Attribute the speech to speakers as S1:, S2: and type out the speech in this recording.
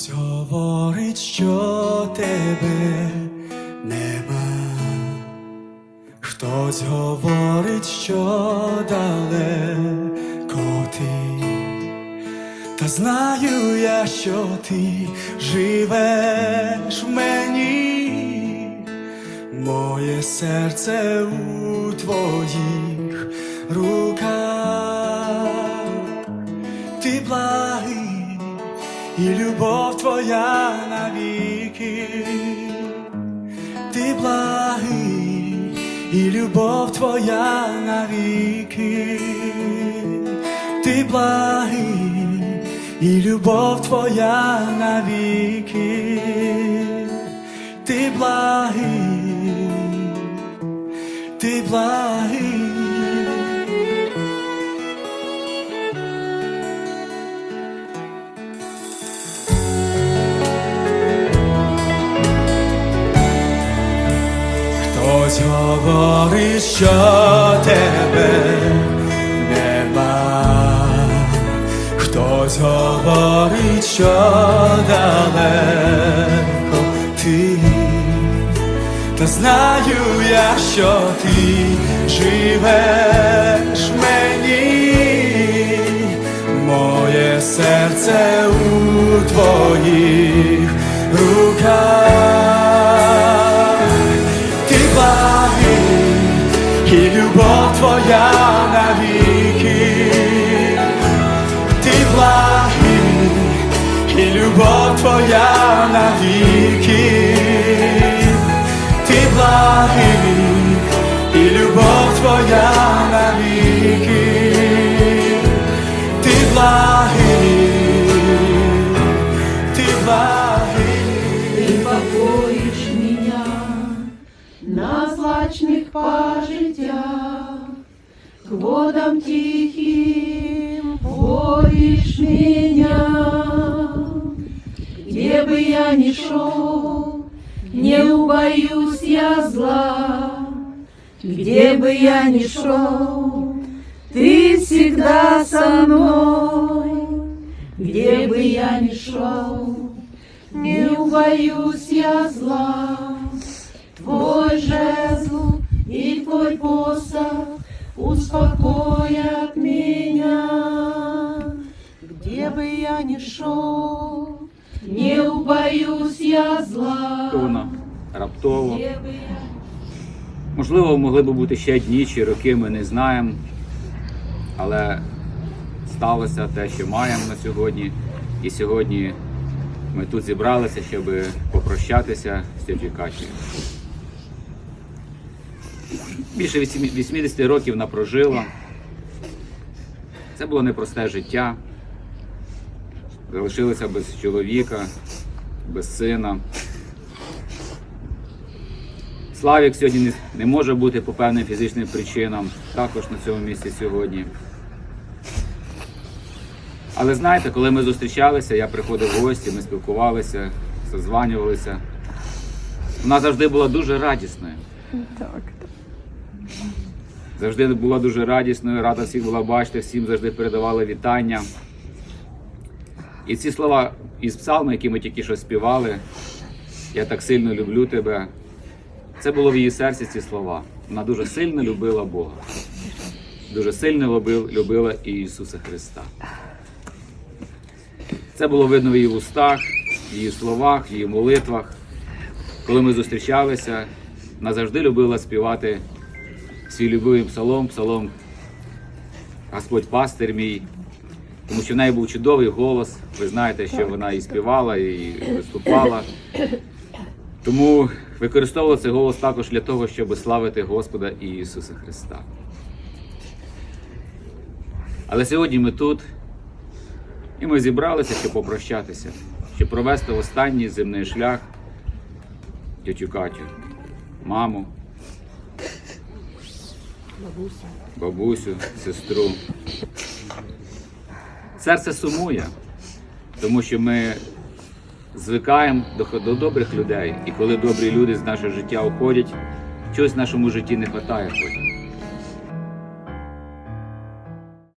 S1: Хтось говорить, що тебе нема, хтось говорить, що далеко ти, та знаю я, що ти живеш в мені, моє серце у твоїх руках, ти благий і любов твоя навіки, ти благий, і любов твоя навіки, ти благий, і любов твоя навіки, ти благий, ти благий. Хтось говорить, що тебе нема, хтось говорить, що далеко ти, та знаю я, що ти живеш мені, моє серце у твоїх руках. І любов твоя навіки, ти благий, і любов твоя навіки,
S2: на злачных пажитях, к водам тихим водишь меня. Где бы я ни шел, не убоюсь я зла. Где бы я ни шел, ты всегда со мной. Где бы я ни шел, не убоюсь я зла. Твой жезл и твой посох успокоят меня. Где бы я ни шел, не убоюсь я зла.
S3: раптовно, раптово. Можливо, могли б бути ще дні чи роки, ми не знаємо. Але сталося те, що маємо на сьогодні. І сьогодні ми тут зібралися, щоб попрощатися з тетю Катєю. Більше 80 років вона прожила. Це було непросте життя. Залишилася без чоловіка, без сина. Славік сьогодні не, може бути по певним фізичним причинам, також на цьому місці сьогодні. Але знаєте, коли ми зустрічалися, я приходив в гості, ми спілкувалися, созванювалися. Вона завжди була дуже радісною. Завжди була дуже радісною, рада всіх була бачити, всім завжди передавала вітання. І ці слова із псалми, які ми тільки що співали, я так сильно люблю тебе. Це було в її серці ці слова. Вона дуже сильно любила Бога. Дуже сильно любила і Ісуса Христа. Це було видно в її устах, в її словах, в її молитвах. Коли ми зустрічалися, вона завжди любила співати свій любимий псалом, псалом Господь пастир мій. Тому що в неї був чудовий голос. Ви знаєте, що вона і співала, і виступала. Тому використовувала цей голос також для того, щоб славити Господа і Ісуса Христа. Але сьогодні ми тут, і ми зібралися, щоб попрощатися, щоб провести останній земний шлях тетю Катю, маму, бабусю, сестру. Серце сумує, тому що ми звикаємо до, до добрих людей. І коли добрі люди з нашого життя уходять, чогось в нашому житті не вистачає потім.